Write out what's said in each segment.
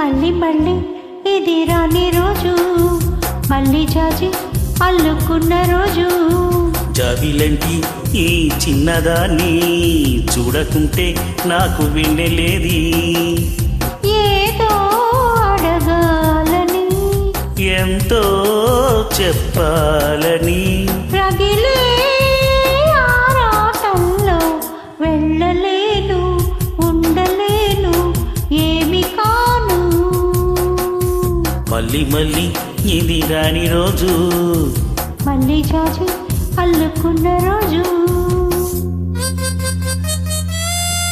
మళ్ళీ మళ్ళీ ఇది రాని రోజు. మళ్ళీ జాజి అల్లుకున్న రోజు. జాబిలంటి ఈ చిన్నదాన్ని చూడకుంటే నాకు వినలేది. ఏదో అడగాలని. ఎంతో చెప్పాలని. రగిలే మళ్ళీ మళ్ళీ ఇది రాని రోజు. మళ్ళీ జాజి అల్లుకున్న రోజు.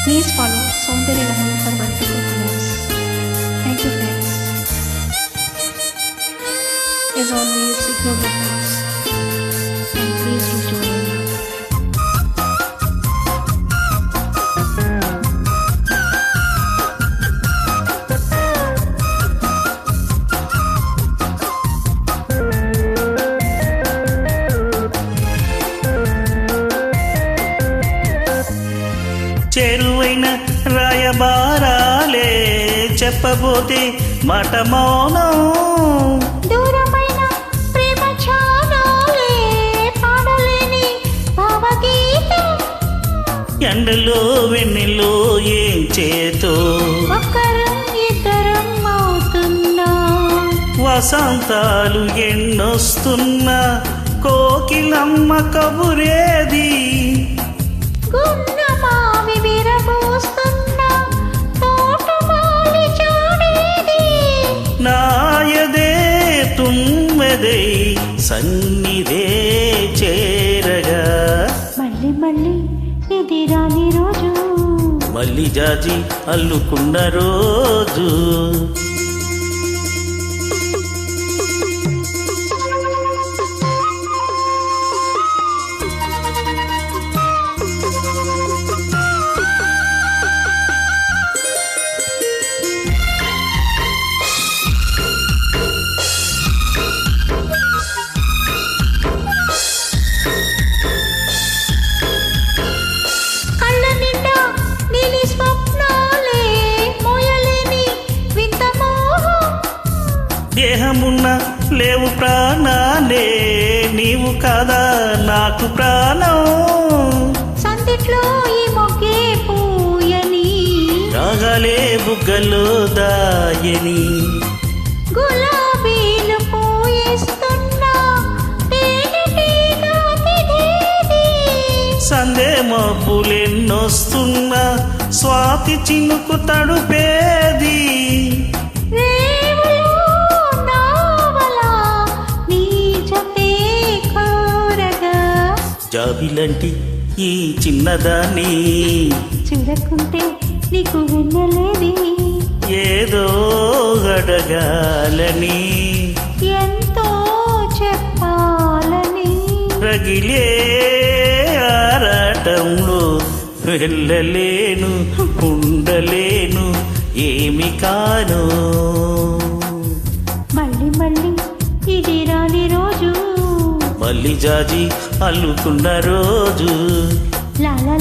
Please follow Soundarya Lahari for multiple colours thank you friends As always, ignore చేరువైన రాయబారాలే చెప్పబోతే మాట మౌనం. దూరమైన ప్రేమ చాలాలే పాడలేని భావగీతం. ఎండలో వెన్నెలో ఏం చేతో? వసంతాలు ఎన్నొస్తున్నా? కోకిలమ్మ కబురేది? గున్న నాయదే తుమ్మెదే సన్నిధే చేరగా. మళ్ళీ మళ్ళీ ఇది రాని రోజు. మళ్ళీ జాజి అల్లుకున్న రోజు. లేవు ప్రాణాలే నీవు కాదా నాకు ప్రాణం. సందిట్లో ఈ మొగ్గే పూయని. రాగాలే బుగ్గలో దాయని. గులాబీలు పూయిస్తున్నా. తేనెటీగ తినేది. సందే మబ్బులెన్నొస్తున్నా స్వాతి చినుకు తడుపేది జాబిలంటి ఈ చిన్నదాన్ని చూడకుంటే నీకు విన్నలేది ఏదో అడగాలని ఎంతో చెప్పాలని రగిలే ఆరాటంలో వెళ్ళలేను ఉండలేను ఏమి కాను. మళ్ళీ జాజి అల్లుకున్న రోజు. లాలా